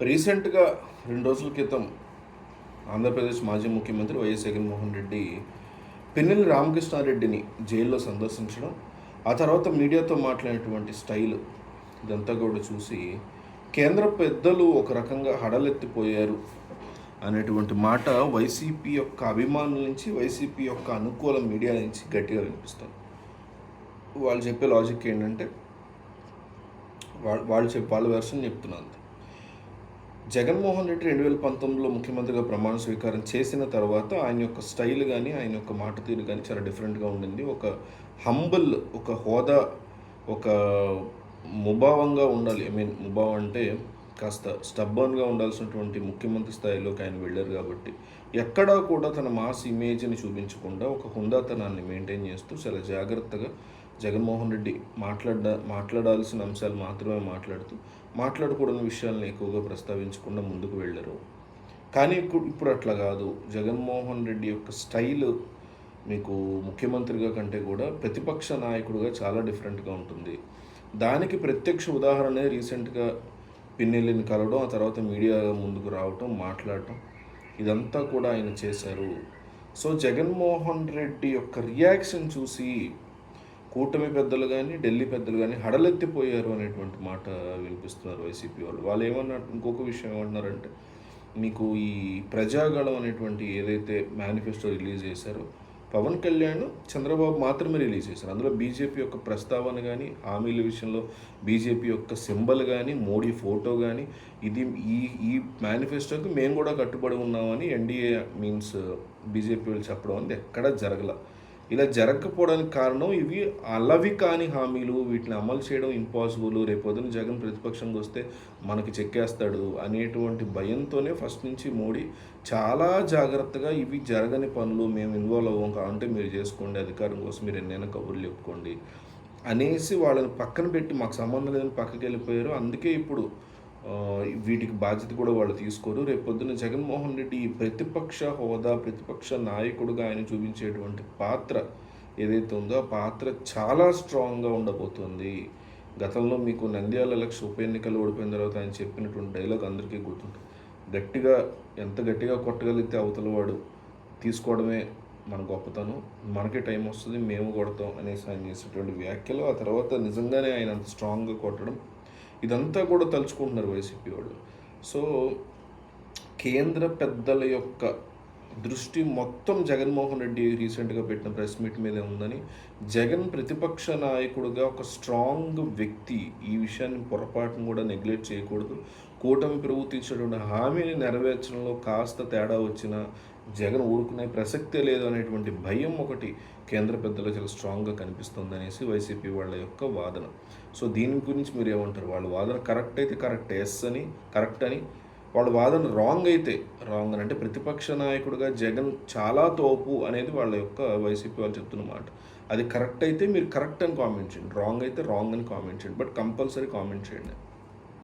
రీసెంట్గా రెండు రోజుల క్రితం ఆంధ్రప్రదేశ్ మాజీ ముఖ్యమంత్రి వైఎస్ జగన్మోహన్ రెడ్డి పిన్నెల్లి రామకృష్ణారెడ్డిని జైల్లో సందర్శించడం ఆ తర్వాత మీడియాతో మాట్లాడినటువంటి స్టైల్ ఇదంతా కూడా చూసి కేంద్ర పెద్దలు ఒక రకంగా హడలెత్తిపోయారు అనేటువంటి మాట వైసీపీ యొక్క అభిమానుల నుంచి వైసీపీ యొక్క అనుకూల మీడియా నుంచి గట్టిగా వినిపిస్తుంది. వాళ్ళు చెప్పే లాజిక్ ఏంటంటే వాళ్ళు వాళ్ళు చెప్పే వాళ్ళ వెర్షన్ చెప్తున్నాను జగన్మోహన్ రెడ్డి రెండు వేల పంతొమ్మిదిలో ముఖ్యమంత్రిగా ప్రమాణ స్వీకారం చేసిన తర్వాత ఆయన యొక్క స్టైల్ కానీ ఆయన యొక్క మాట తీరు కానీ చాలా డిఫరెంట్గా ఉండింది. ఒక హంబుల్ ఒక హోదా ఒక ముభావంగా ఉండాలి. ఐ మీన్ ముభావం అంటే కాస్త స్టబ్బర్న్గా ఉండాల్సినటువంటి ముఖ్యమంత్రి స్థాయిలోకి ఆయన వెళ్ళారు కాబట్టి ఎక్కడా కూడా తన మాస్ ఇమేజ్ని చూపించకుండా ఒక హుందాతనాన్ని మెయింటైన్ చేస్తూ చాలా జాగ్రత్తగా జగన్మోహన్ రెడ్డి మాట్లాడ మాట్లాడాల్సిన అంశాలు మాత్రమే మాట్లాడుతూ మాట్లాడకూడని విషయాలను ఎక్కువగా ప్రస్తావించకుండా ముందుకు వెళ్ళరు. కానీ ఇప్పుడు ఇప్పుడు అట్లా కాదు. జగన్మోహన్ రెడ్డి యొక్క స్టైల్ మీకు ముఖ్యమంత్రిగా కంటే కూడా ప్రతిపక్ష నాయకుడిగా చాలా డిఫరెంట్గా ఉంటుంది. దానికి ప్రత్యక్ష ఉదాహరణ రీసెంట్గా పిన్నెల్లిని కలవడం ఆ తర్వాత మీడియా ముందుకు రావటం మాట్లాడటం ఇదంతా కూడా ఆయన చేశారు. సో జగన్మోహన్ రెడ్డి యొక్క రియాక్షన్ చూసి కూటమి పెద్దలు కానీ ఢిల్లీ పెద్దలు కానీ హడలెత్తిపోయారు అనేటువంటి మాట వినిపిస్తున్నారు వైసీపీ వాళ్ళు. వాళ్ళు ఏమన్నారు ఇంకొక విషయం ఏమంటున్నారంటే మీకు ఈ ప్రజాగళం అనేటువంటి ఏదైతే మేనిఫెస్టో రిలీజ్ చేశారో పవన్ కళ్యాణ్ చంద్రబాబు మాత్రమే రిలీజ్ చేశారు. అందులో బీజేపీ యొక్క ప్రస్తావన కానీ హామీల విషయంలో బీజేపీ యొక్క సింబల్ కానీ మోడీ ఫోటో కానీ ఇది ఈ ఈ మేనిఫెస్టోకి మేము కూడా కట్టుబడి ఉన్నామని ఎన్డీఏ మీన్స్ బీజేపీ వాళ్ళు చెప్పడం అనేది ఎక్కడా జరగల. ఇలా జరగకపోవడానికి కారణం ఇవి అలవి కాని హామీలు వీటిని అమలు చేయడం ఇంపాసిబుల్ రేపొద్దున జగన్ ప్రతిపక్షంగా వస్తే మనకి చెక్కేస్తాడు అనేటువంటి భయంతోనే ఫస్ట్ నుంచి మోడీ చాలా జాగ్రత్తగా ఇవి జరగని పనులు మేము ఇన్వాల్వ్ అవ్వం కావాలంటే మీరు చేసుకోండి అధికారం కోసం మీరు ఎన్నైనా కబుర్లు చెప్పుకోండి అనేసి వాళ్ళని పక్కన పెట్టి మాకు సంబంధం లేదని పక్కకి వెళ్ళిపోయారు. అందుకే ఇప్పుడు వీటికి బాధ్యత కూడా వాళ్ళు తీసుకోరు. రేపు పొద్దున్న జగన్మోహన్ రెడ్డి ప్రతిపక్ష హోదా ప్రతిపక్ష నాయకుడుగా ఆయన చూపించేటువంటి పాత్ర ఏదైతే ఉందో ఆ పాత్ర చాలా స్ట్రాంగ్గా ఉండబోతుంది. గతంలో మీకు నంద్యాల ఎలక్షన్ ఉప ఎన్నికలు ఓడిపోయిన తర్వాత ఆయన చెప్పినటువంటి డైలాగ్ అందరికీ గుర్తుంటుంది. గట్టిగా ఎంత గట్టిగా కొట్టగలిగితే అవతల వాడు తీసుకోవడమే మన గొప్పతనం. మనకే టైం వస్తుంది మేము కొడతాం అనేసి ఆయన చేసేటువంటి వ్యాఖ్యలు. ఆ తర్వాత నిజంగానే ఆయన అంత స్ట్రాంగ్గా కొట్టడం ఇదంతా కూడా తలుచుకుంటున్నారు వైసీపీ వాళ్ళు. సో కేంద్ర పెద్దల యొక్క దృష్టి మొత్తం జగన్మోహన్ రెడ్డి రీసెంట్గా పెట్టిన ప్రెస్ మీట్ మీదే ఉందని జగన్ ప్రతిపక్ష నాయకుడుగా ఒక స్ట్రాంగ్ వ్యక్తి ఈ విషయాన్ని పొరపాటును కూడా నెగ్లెక్ట్ చేయకూడదు. కూటమి ప్రభుత్వం ఇచ్చినటువంటి హామీని నెరవేర్చడంలో కాస్త తేడా వచ్చినా జగన్ ఊరుకునే ప్రసక్తే లేదు అనేటువంటి భయం ఒకటి కేంద్ర పెద్దలు చాలా స్ట్రాంగ్గా కనిపిస్తుంది అనేసి వైసీపీ వాళ్ళ యొక్క వాదన. సో దీని గురించి మీరు ఏమంటారు? వాళ్ళ వాదన కరెక్ట్ అయితే కరెక్ట్ ఎస్ అని కరెక్ట్ అని. వాళ్ళ వాదన రాంగ్ అయితే రాంగ్ అని. అంటే ప్రతిపక్ష నాయకుడిగా జగన్ చాలా తోపు అనేది వాళ్ళ యొక్క వైసీపీ వాళ్ళు చెప్తున్న మాట. అది కరెక్ట్ అయితే మీరు కరెక్ట్ అని కామెంట్ చేయండి. రాంగ్ అయితే రాంగ్ అని కామెంట్ చేయండి. బట్ కంపల్సరీ కామెంట్ చేయండి.